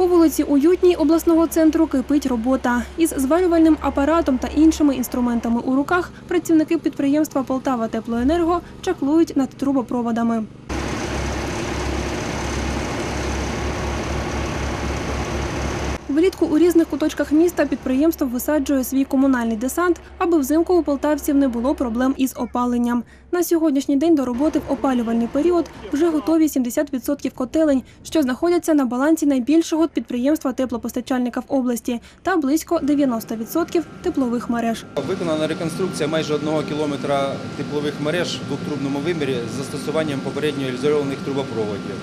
По вулиці Уютній обласного центру кипить робота. Із зварювальним апаратом та іншими інструментами у руках працівники підприємства Полтава Теплоенерго чаклують над трубопроводами. Влітку у різних куточках міста підприємство висаджує свій комунальний десант, аби взимку у полтавців не було проблем із опаленням. На сьогоднішній день до роботи в опалювальний період вже готові 70% котелень, що знаходяться на балансі найбільшого підприємства теплопостачальника в області, та близько 90% теплових мереж. Виконана реконструкція майже одного кілометра теплових мереж в двохтрубному вимірі з застосуванням попередньо ізольованих трубопроводів.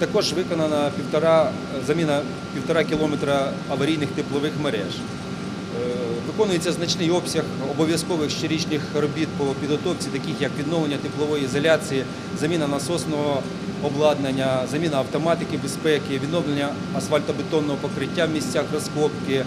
Також виконана півтора, заміна півтора кілометра аварійних теплових мереж. Е, Виконується значний обсяг обов'язкових щорічних робіт по підготовці, таких як відновлення теплової ізоляції, заміна насосного обладнання, заміна автоматики безпеки, відновлення асфальтобетонного покриття в місцях розкопки,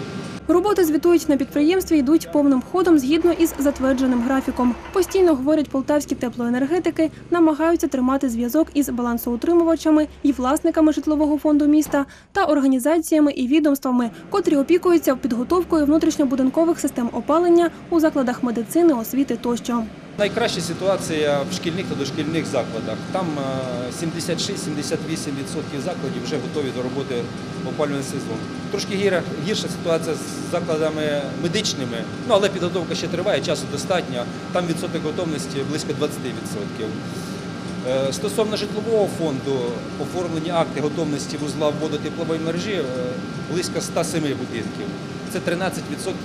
Роботи звітують на підприємстві йдуть повним ходом згідно із затвердженим графіком. Постійно говорять полтавські теплоенергетики, намагаються тримати зв'язок із балансоутримувачами і власниками житлового фонду міста та організаціями і відомствами, котрі опікуються підготовкою внутрішньобудинкових систем опалення у закладах медицини, освіти тощо. Найкраща ситуація в шкільних та дошкільних закладах. Там е, 76-78% закладів вже готові до роботи в опалювальний сезон. Трошки гірша ситуація з закладами медичними, ну але підготовка ще триває, часу достатньо. Там відсоток готовності близько 20%. Е, Стосовно житлового фонду, оформлені акти готовності вузла вводу теплової мережі е, близько 107 будинків. Це 13%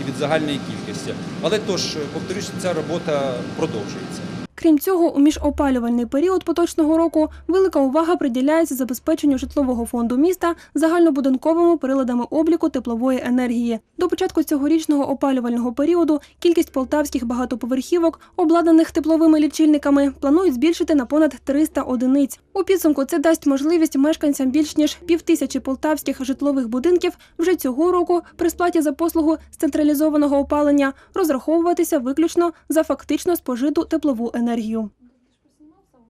від загальної кількості. Але тож, повторюсь, ця робота продовжується. Крім цього, у міжопалювальний період поточного року велика увага приділяється забезпеченню житлового фонду міста загальнобудинковими приладами обліку теплової енергії. До початку цьогорічного опалювального періоду кількість полтавських багатоповерхівок, обладнаних тепловими лічильниками, планують збільшити на понад 300 одиниць. У підсумку це дасть можливість мешканцям більш ніж півтисячі полтавських житлових будинків вже цього року при сплаті за послугу з централізованого опалення розраховуватися виключно за фактично спожиту теплову енергію.